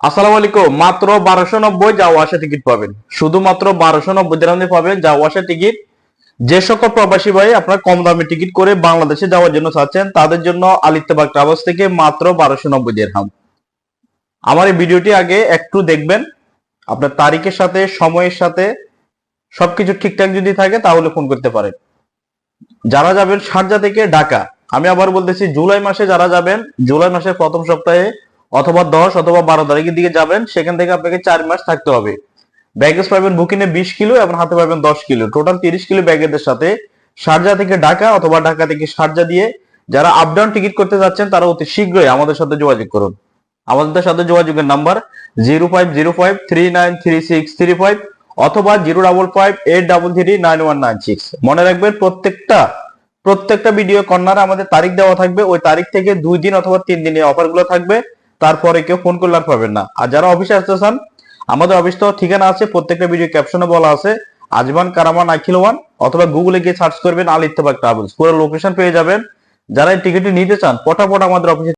আসসালামু আলাইকুম। মাত্র বারোশো নব্বই যাওয়া টিকিট পাবেন। শুধুমাত্র বারোশো নব্বই দিরামে পাবেন যাওয়া টিকিট। যে সকল প্রবাসী ভাই আপনারা কম দামে টিকিট করে বাংলাদেশে যাওয়ার জন্য চাচ্ছেন, তাদের জন্য আলিত্তেবাগ ট্রাভেলস থেকে মাত্র বারোশো নব্বই দিরহাম আমার এই ভিডিওটি আগে একটু দেখবেন। আপনার তারিখের সাথে, সময়ের সাথে সবকিছু ঠিকঠাক যদি থাকে তাহলে ফোন করতে পারেন। যারা যাবেন শারজা থেকে ঢাকা। আমি আবার বলতেছি, জুলাই মাসে যারা যাবেন, জুলাই মাসের প্রথম সপ্তাহে অথবা দশ অথবা বারো তারিখের দিকে যাবেন, সেখান থেকে আপনাকে চার মাস থাকতে হবে। ব্যাগেজ পাবেন বুকিং এ বিশ কিলো এবং হাতে পাবেন দশ কিলো। টোটাল তিরিশ কিলো ব্যাগেজের সাথে শারজা থেকে ঢাকা অথবা ঢাকা থেকে শারজা দিয়ে যারা আপ ডাউন টিকিট করতে যাচ্ছেন, তারা অতি শীঘ্রই আমাদের সাথে যোগাযোগ করুন। আমাদের সাথে যোগাযোগের number zero five zero five three nine three six three five অথবা zero double five eight double three nine one nine six মনে রাখবেন, প্রত্যেকটা প্রত্যেকটা ভিডিও কর্নারে আমাদের তারিখ দেওয়া থাকবে। ওই তারিখ থেকে দুই দিন অথবা তিন দিনের অফারগুলো থাকবে। তারপরে কেউ ফোন করলে আর পাবেন না। আর যারা অফিসে আসতে চান, আমাদের অফিস তো ঠিকানা আছে, প্রত্যেকটা ভিডিও ক্যাপশনে বলা আছে। আজমান কারামান আখিল ওয়ান অথবা গুগলে গিয়ে সার্চ করবেন আল ইত্তেফাক ট্রাভেলস পুরো লোকেশন পেয়ে যাবেন। যারা এই টিকিটটি নিতে চান, পটাপট আমাদের অফিসে